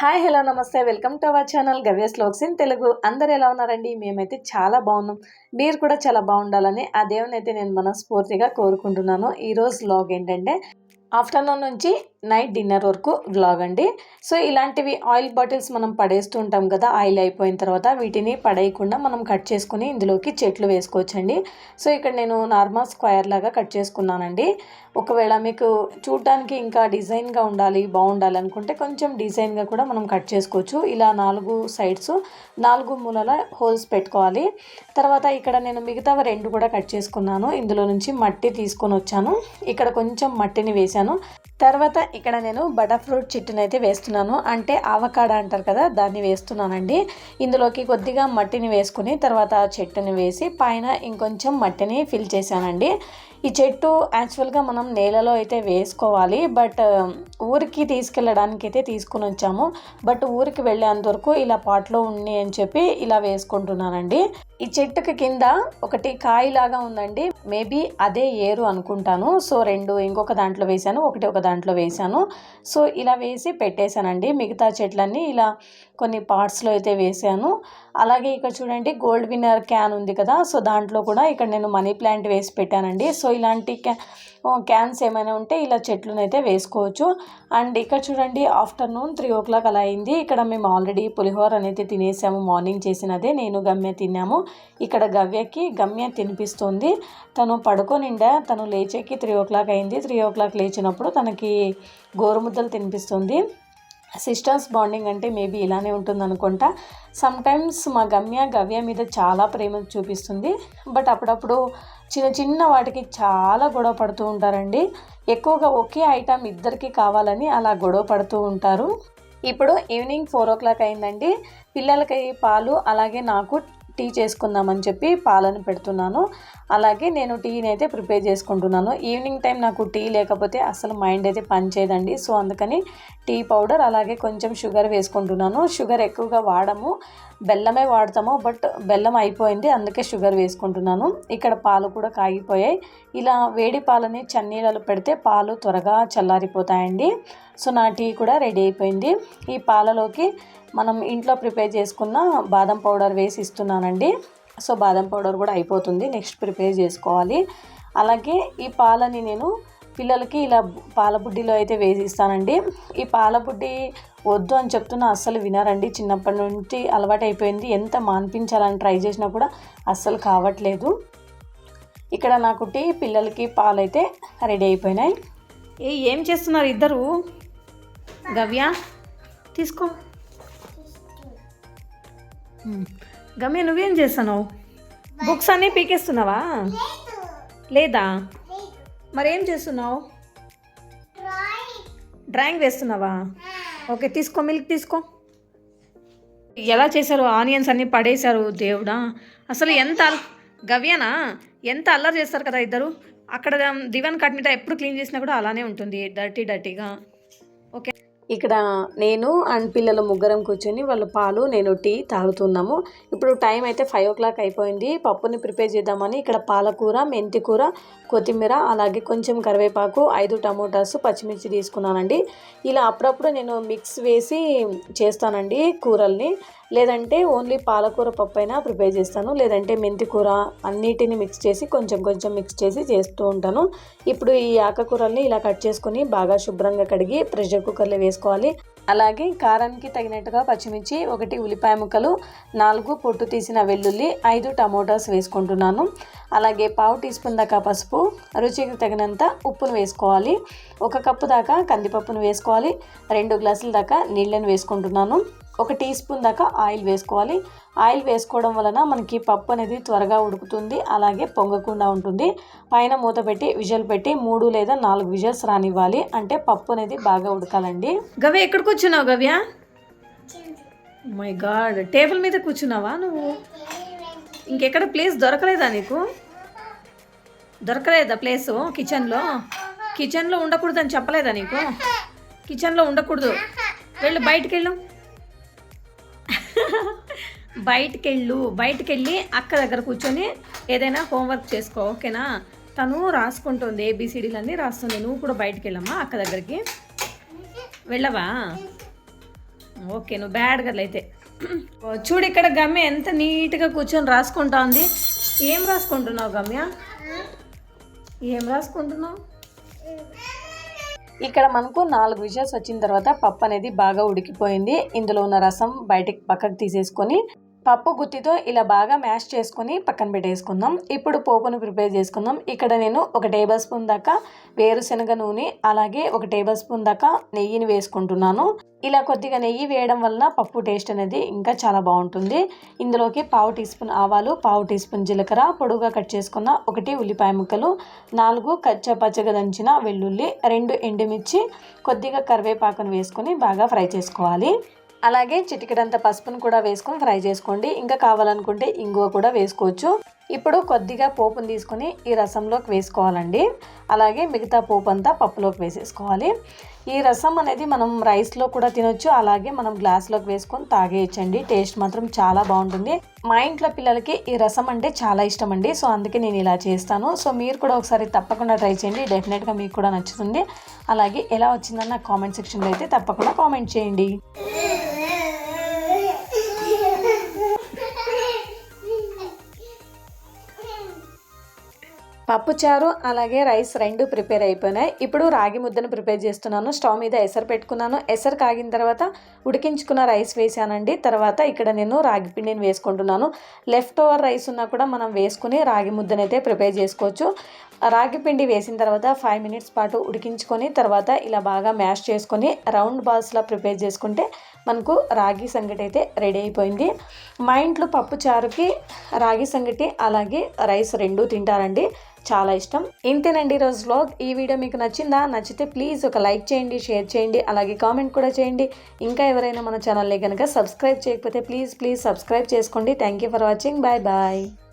Hi hello నమస్తే. Welcome to our channel Gavya స్లోక్స్ in Telugu. అందరు ఎలా ఉన్నారండి? మేమైతే చాలా బాగున్నాం. మీరు కూడా చాలా బాగుండాలని ఆ దేవుని అయితే నేను మనస్ఫూర్తిగా కోరుకుంటున్నాను. ఈరోజు లాగ్ ఏంటంటే ఆఫ్టర్నూన్ నుంచి నైట్ డిన్నర్ వరకు వ్లాగ్ అండి. సో ఇలాంటివి ఆయిల్ బాటిల్స్ మనం పడేస్తూ ఉంటాం కదా ఆయిల్ అయిపోయిన తర్వాత వీటిని పడేయకుండా మనం కట్ చేసుకుని ఇందులోకి చెట్లు వేసుకోవచ్చండి. సో ఇక్కడ నేను నార్మల్ స్క్వేర్ లాగా కట్ చేసుకున్నానండి. ఒకవేళ మీకు చూడడానికి ఇంకా డిజైన్గా ఉండాలి బాగుండాలి అనుకుంటే కొంచెం డిజైన్గా కూడా మనం కట్ చేసుకోవచ్చు. ఇలా నాలుగు సైడ్స్ నాలుగు మూలల హోల్స్ పెట్టుకోవాలి. తర్వాత ఇక్కడ నేను మిగతా రెండు కూడా కట్ చేసుకున్నాను. ఇందులో నుంచి మట్టి తీసుకొని వచ్చాను. ఇక్కడ కొంచెం మట్టిని వేశాను. తర్వాత ఇక్కడ నేను బటర్ ఫ్రూట్ చిట్టును అయితే వేస్తున్నాను. అంటే ఆవకాడ అంటారు కదా దాన్ని వేస్తున్నానండి. ఇందులోకి కొద్దిగా మట్టిని వేసుకుని తర్వాత చెట్టుని వేసి పైన ఇంకొంచెం మట్టిని ఫిల్ చేశానండి. ఈ చెట్టు యాక్చువల్గా మనం నేలలో అయితే వేసుకోవాలి బట్ um, ఊరికి తీసుకెళ్ళడానికి అయితే తీసుకుని వచ్చాము. బట్ ఊరికి వెళ్ళేంత వరకు ఇలా పాట్లో ఉండి అని చెప్పి ఇలా వేసుకుంటున్నానండి. ఈ చెట్టుకి కింద ఒకటి కాయలాగా ఉందండి. మేబీ అదే ఏరు అనుకుంటాను. సో రెండు ఇంకొక దాంట్లో వేశాను ఒకటి ఒక దాంట్లో వేశాను. సో ఇలా వేసి పెట్టేశానండి. మిగతా చెట్లన్నీ ఇలా కొన్ని పార్ట్స్లో అయితే వేసాను అలాగే ఇక్కడ చూడండి గోల్డ్ విన్నర్ క్యాన్ ఉంది కదా. సో దాంట్లో కూడా ఇక్కడ నేను మనీ ప్లాంట్ వేసి పెట్టానండి. సో ఇలాంటి క్యా క్యాన్స్ ఏమైనా ఉంటే ఇలా చెట్లునైతే వేసుకోవచ్చు. అండ్ ఇక్కడ చూడండి ఆఫ్టర్నూన్ త్రీ ఓ క్లాక్ అలా అయింది. ఇక్కడ మేము ఆల్రెడీ పులిహోర అనేది తినేసాము. మార్నింగ్ చేసినదే నేను గమ్య తిన్నాము. ఇక్కడ గవ్యకి గమ్య తినిపిస్తుంది. తను పడుకోనిండా తను లేచేకి త్రీ ఓ క్లాక్ అయింది. త్రీ ఓ క్లాక్ లేచినప్పుడు తనకి గోరుముద్దలు తినిపిస్తుంది. సిస్టర్స్ బాండింగ్ అంటే మేబీ ఇలానే ఉంటుంది అనుకుంటా. సమ్టైమ్స్ మా గమ్య గవ్య మీద చాలా ప్రేమ చూపిస్తుంది. బట్ అప్పుడప్పుడు చిన్న చిన్న వాటికి చాలా గొడవ పడుతూ ఉంటారండి. ఎక్కువగా ఒకే ఐటమ్ ఇద్దరికి కావాలని అలా గొడవ పడుతూ ఉంటారు. ఇప్పుడు ఈవినింగ్ ఫోర్ ఓ క్లాక్ అయిందండి. పిల్లలకి పాలు అలాగే నాకు టీ చేసుకుందామని చెప్పి పాలను పెడుతున్నాను. అలాగే నేను టీని అయితే ప్రిపేర్ చేసుకుంటున్నాను. ఈవినింగ్ టైం నాకు టీ లేకపోతే అసలు మైండ్ అయితే పనిచేయదండి సో అందుకని టీ పౌడర్ అలాగే కొంచెం షుగర్ వేసుకుంటున్నాను. షుగర్ ఎక్కువగా వాడము. బెల్లమే వాడతాము. బట్ బెల్లం అయిపోయింది. అందుకే షుగర్ వేసుకుంటున్నాను. ఇక్కడ పాలు కూడా కాగిపోయాయి. ఇలా వేడి పాలని చన్నీళ్ళలో పెడితే పాలు త్వరగా చల్లారిపోతాయండి. సో నా టీ కూడా రెడీ అయిపోయింది. ఈ పాలలోకి మనం ఇంట్లో ప్రిపేర్ చేసుకున్న బాదం పౌడర్ వేసి ఇస్తున్నానండి. సో బాదం పౌడర్ కూడా అయిపోతుంది. నెక్స్ట్ ప్రిపేర్ చేసుకోవాలి. అలాగే ఈ పాలని నేను పిల్లలకి ఇలా పాలబుడ్డిలో అయితే వేసి ఇస్తానండి. ఈ పాలబుడ్డి వద్దు అని చెప్తున్నా అస్సలు వినరండి. చిన్నప్పటి నుంచి అలవాటు అయిపోయింది. ఎంత మాన్పించాలని ట్రై చేసినా కూడా అస్సలు కావట్లేదు. ఇక్కడ నాకు టీ పిల్లలకి పాలైతే రెడీ అయిపోయినాయి. ఏం చేస్తున్నారు ఇద్దరు? గవ్య తీసుకో. గమ్య నువ్వేం చేస్తున్నావు? బుక్స్ అన్నీ పీకేస్తున్నావా? లేదా. మరేం చేస్తున్నావు? డ్రాయింగ్. వేస్తున్నావా? ఓకే తీసుకో మిల్క్ తీసుకో. ఎలా చేశారు? ఆనియన్స్ అన్నీ పడేశారు దేవుడా. అసలు ఎంత అల్- గవ్యనా? ఎంత అల్లరి చేస్తారు కదా ఇద్దరు. అక్కడ దివాన్ కట్ మీద ఎప్పుడు క్లీన్ చేసినా కూడా అలానే ఉంటుంది డర్టీ డర్టీగా. ఇక్కడ నేను అండ్ పిల్లలు ముగ్గురం కూర్చొని వాళ్ళ పాలు నేను టీ తాగుతున్నాము. ఇప్పుడు టైం అయితే ఫైవ్ ఓ క్లాక్ అయిపోయింది. పప్పుని ప్రిపేర్ చేద్దామని ఇక్కడ పాలకూర మెంతి కూర కొత్తిమీర అలాగే కొంచెం కరివేపాకు ఐదు టమోటాస్ పచ్చిమిర్చి తీసుకున్నానండి. ఇలా అప్పుడప్పుడు నేను మిక్స్ వేసి చేస్తానండి కూరల్ని. లేదంటే ఓన్లీ పాలకూర పప్పు అయినా ప్రిపేర్ చేస్తాను. లేదంటే మెంతి కూర అన్నిటిని మిక్స్ చేసి కొంచెం కొంచెం మిక్స్ చేసి చేస్తూ ఉంటాను. ఇప్పుడు ఈ ఆకుకూరల్ని ఇలా కట్ చేసుకుని బాగా శుభ్రంగా కడిగి ప్రెషర్ కుక్కర్లో వేసుకోవాలి. అలాగే కారానికి తగినట్టుగా పచ్చిమిర్చి ఒకటి ఉల్లిపాయ ముక్కలు నాలుగు పొట్టు తీసిన వెల్లుల్లి ఐదు టమోటాస్ వేసుకుంటున్నాను. అలాగే పావు టీ స్పూన్ దాకా పసుపు రుచికి తగినంత ఉప్పును వేసుకోవాలి. ఒక కప్పు దాకా కందిపప్పును వేసుకోవాలి. రెండు గ్లాసుల దాకా నీళ్ళని వేసుకుంటున్నాను. ఒక టీ స్పూన్ దాకా ఆయిల్ వేసుకోవాలి. ఆయిల్ వేసుకోవడం వలన మనకి పప్పు అనేది త్వరగా ఉడుకుతుంది అలాగే పొంగకుండా ఉంటుంది. పైన మూత పెట్టి విజల్ పెట్టి మూడు లేదా నాలుగు విజల్స్ రానివ్వాలి. అంటే పప్పు అనేది బాగా ఉడకాలండి. గవ్య ఎక్కడ కూర్చున్నావు గవ్య? మై గాడ్ టేబుల్ మీద కూర్చున్నావా నువ్వు? ఇంకెక్కడ ప్లేస్ దొరకలేదా నీకు? దొరకలేదా ప్లేసు కిచెన్లో? కిచెన్లో ఉండకూడదని చెప్పలేదా నీకు? కిచెన్లో ఉండకూడదు. వెళ్ళు బయటికి వెళ్ళు బయటికి వెళ్ళు బయటికి వెళ్ళి అక్క దగ్గర కూర్చొని ఏదైనా హోంవర్క్ చేసుకో ఓకేనా? తను రాసుకుంటుంది ఏబిసిడీలు అన్నీ రాస్తుంది. నువ్వు కూడా బయటికి వెళ్ళమ్మా అక్క దగ్గరికి. వెళ్ళవా? ఓకే నువ్వు బ్యాడ్ గర్ల్ అయితే. చూడు ఇక్కడ గమ్య ఎంత నీట్గా కూర్చొని రాసుకుంటా ఉంది. ఏం రాసుకుంటున్నావు గమ్య? ఏం రాసుకుంటున్నావు? ఇక్కడ మనకు నాలుగు విషయాలు వచ్చిన తర్వాత పప్పు అనేది బాగా ఉడికిపోయింది. ఇందులో ఉన్న రసం బయటికి పక్కకు తీసేసుకొని పప్పు గుత్తితో ఇలా బాగా మ్యాష్ చేసుకుని పక్కన పెట్టేసుకుందాం. ఇప్పుడు పోపును ప్రిపేర్ చేసుకుందాం. ఇక్కడ నేను ఒక టేబుల్ స్పూన్ దాకా వేరుశనగ నూనె అలాగే ఒక టేబుల్ స్పూన్ దాకా నెయ్యిని వేసుకుంటున్నాను. ఇలా కొద్దిగా నెయ్యి వేయడం వలన పప్పు టేస్ట్ అనేది ఇంకా చాలా బాగుంటుంది. ఇందులోకి పావు టీ స్పూన్ ఆవాలు పావు టీ స్పూన్ జీలకర్ర పొడుగా కట్ చేసుకున్న ఒకటి ఉల్లిపాయ ముక్కలు నాలుగు కచ్చ పచ్చగా దంచిన వెల్లుల్లి రెండు ఎండుమిర్చి కొద్దిగా కరివేపాకును వేసుకొని బాగా ఫ్రై చేసుకోవాలి. అలాగే చిటికెడంత పసుపును కూడా వేసుకొని ఫ్రై చేసుకోండి. ఇంకా కావాలనుకుంటే ఇంగువ కూడా వేసుకోవచ్చు. ఇప్పుడు కొద్దిగా పోపును తీసుకొని ఈ రసంలోకి వేసుకోవాలండి. అలాగే మిగతా పోపు అంతా పప్పులోకి వేసేసుకోవాలి. ఈ రసం అనేది మనం రైస్లో కూడా తినొచ్చు అలాగే మనం గ్లాస్లోకి వేసుకొని తాగేయచ్చండి. టేస్ట్ మాత్రం చాలా బాగుంటుంది. మా ఇంట్లో పిల్లలకి ఈ రసం అంటే చాలా ఇష్టం అండి సో అందుకే నేను ఇలా చేస్తాను. సో మీరు కూడా ఒకసారి తప్పకుండా ట్రై చేయండి డెఫినెట్గా మీకు కూడా నచ్చుతుంది. అలాగే ఎలా వచ్చిందన్న నాకు కామెంట్ సెక్షన్లో అయితే తప్పకుండా కామెంట్ చేయండి. పప్పుచారు అలాగే రైస్ రెండు ప్రిపేర్ అయిపోయినాయి. ఇప్పుడు రాగి ముద్దను ప్రిపేర్ చేస్తున్నాను. స్టవ్ మీద ఎసరు పెట్టుకున్నాను. ఎసరు కాగిన తర్వాత ఉడికించుకున్న రైస్ వేసానండి. తర్వాత ఇక్కడ నేను రాగి పిండిని వేసుకుంటున్నాను. లెఫ్ట్ ఓవర్ రైస్ ఉన్నా కూడా మనం వేసుకుని రాగి ముద్దనైతే ప్రిపేర్ చేసుకోవచ్చు. రాగి పిండి వేసిన తర్వాత ఫైవ్ మినిట్స్ పాటు ఉడికించుకొని తర్వాత ఇలా బాగా మ్యాష్ చేసుకొని రౌండ్ బాల్స్లా ప్రిపేర్ చేసుకుంటే మనకు రాగి సంగటి అయితే రెడీ అయిపోయింది. మా ఇంట్లో పప్పు చారుకి రాగి సంగటి అలాగే రైస్ రెండు తింటారండి. చాలా ఇష్టం. ఇంతేనండి ఈరోజు వ్లాగ్ ఈ వీడియో మీకు నచ్చిందా? నచ్చితే ప్లీజ్ ఒక లైక్ చేయండి షేర్ చేయండి అలాగే కామెంట్ కూడా చేయండి. ఇంకా ఎవరైనా మన ఛానల్ని కనుక సబ్స్క్రైబ్ చేయకపోతే ప్లీజ్ ప్లీజ్ సబ్స్క్రైబ్ చేసుకోండి. Thank you for watching bye bye